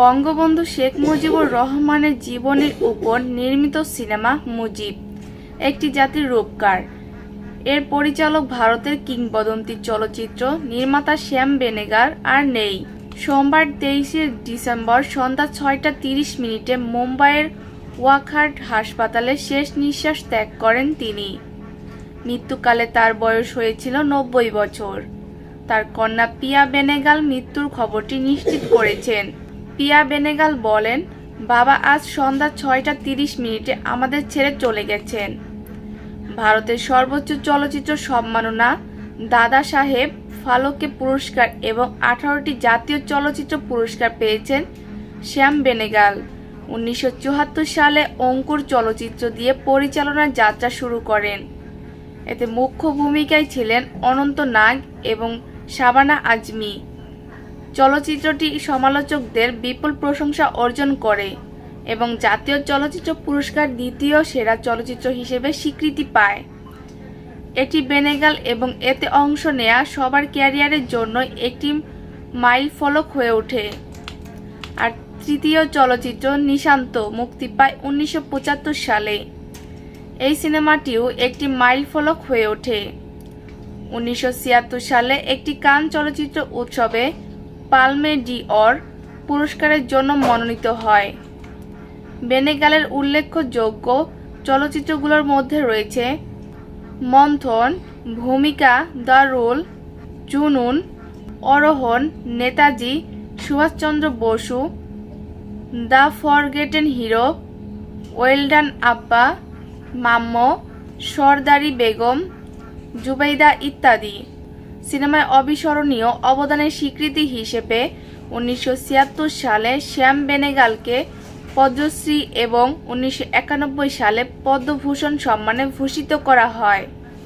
বঙ্গবন্ধু শেখ মুজিবুর রহমানের জীবনের উপর নির্মিত সিনেমা মুজিব, একটি জাতির রূপকার। এর পরিচালক ভারতের কিংবদন্তি চলচ্চিত্র নির্মাতা শ্যাম বেনেগার আর নেই। সোমবার তেইশে ডিসেম্বর সন্ধ্যা ছয়টা তিরিশ মিনিটে মুম্বাইয়ের ওয়াখার্ড হাসপাতালে শেষ নিঃশ্বাস ত্যাগ করেন তিনি। মৃত্যুকালে তার বয়স হয়েছিল নব্বই বছর। তার কন্যা পিয়া বেনেগাল মৃত্যুর খবরটি নিশ্চিত করেছেন। পিয়া বেনেগাল বলেন, বাবা আজ সন্ধ্যা ছয়টা তিরিশ মিনিটে আমাদের ছেড়ে চলে গেছেন। ভারতের সর্বোচ্চ চলচ্চিত্র সম্মাননা, দাদা সাহেব ফালকে পুরস্কার এবং আঠারোটি জাতীয় চলচ্চিত্র পুরস্কার পেয়েছেন শ্যাম বেনেগাল। উনিশশো চুয়াত্তর সালে অঙ্কুর চলচ্চিত্র দিয়ে পরিচালনার যাত্রা শুরু করেন। এতে মুখ্য ভূমিকায় ছিলেন অনন্ত নাগ এবং শাবানা আজমি। চলচ্চিত্রটি সমালোচকদের বিপুল প্রশংসা অর্জন করে এবং জাতীয় চলচ্চিত্র পুরস্কার দ্বিতীয় সেরা চলচ্চিত্র হিসেবে স্বীকৃতি পায়। এটি বেনেগাল এবং এতে অংশ নেয়া সবার ক্যারিয়ারের জন্য একটি মাইল ফলক হয়ে ওঠে। আর তৃতীয় চলচ্চিত্র নিশান্ত মুক্তি পায় উনিশশো পঁচাত্তর সালে। এই সিনেমাটিও একটি মাইল ফলক হয়ে ওঠে। উনিশশো ছিয়াত্তর সালে একটি কান চলচ্চিত্র উৎসবে পালমে ডি অর পুরস্কারের জন্য মনোনীত হয়। বেনেগালের উল্লেখযোগ্য চলচ্চিত্রগুলোর মধ্যে রয়েছে Manthan, Bhumika, the role, Junoon Arohan Netaji, Subhas Chandra Bose, the forgotten hero, well done Abba, Mammo, Sardari Begum, Zubaida ইত্যাদি। সিনেমায় অবিস্মরণীয় অবদানের স্বীকৃতি হিসেবে উনিশশো ছিয়াত্তর সালে শ্যাম বেনেগালকে পদ্মশ্রী এবং উনিশশো একানব্বই সালে পদ্মভূষণ সম্মানে ভূষিত করা হয়।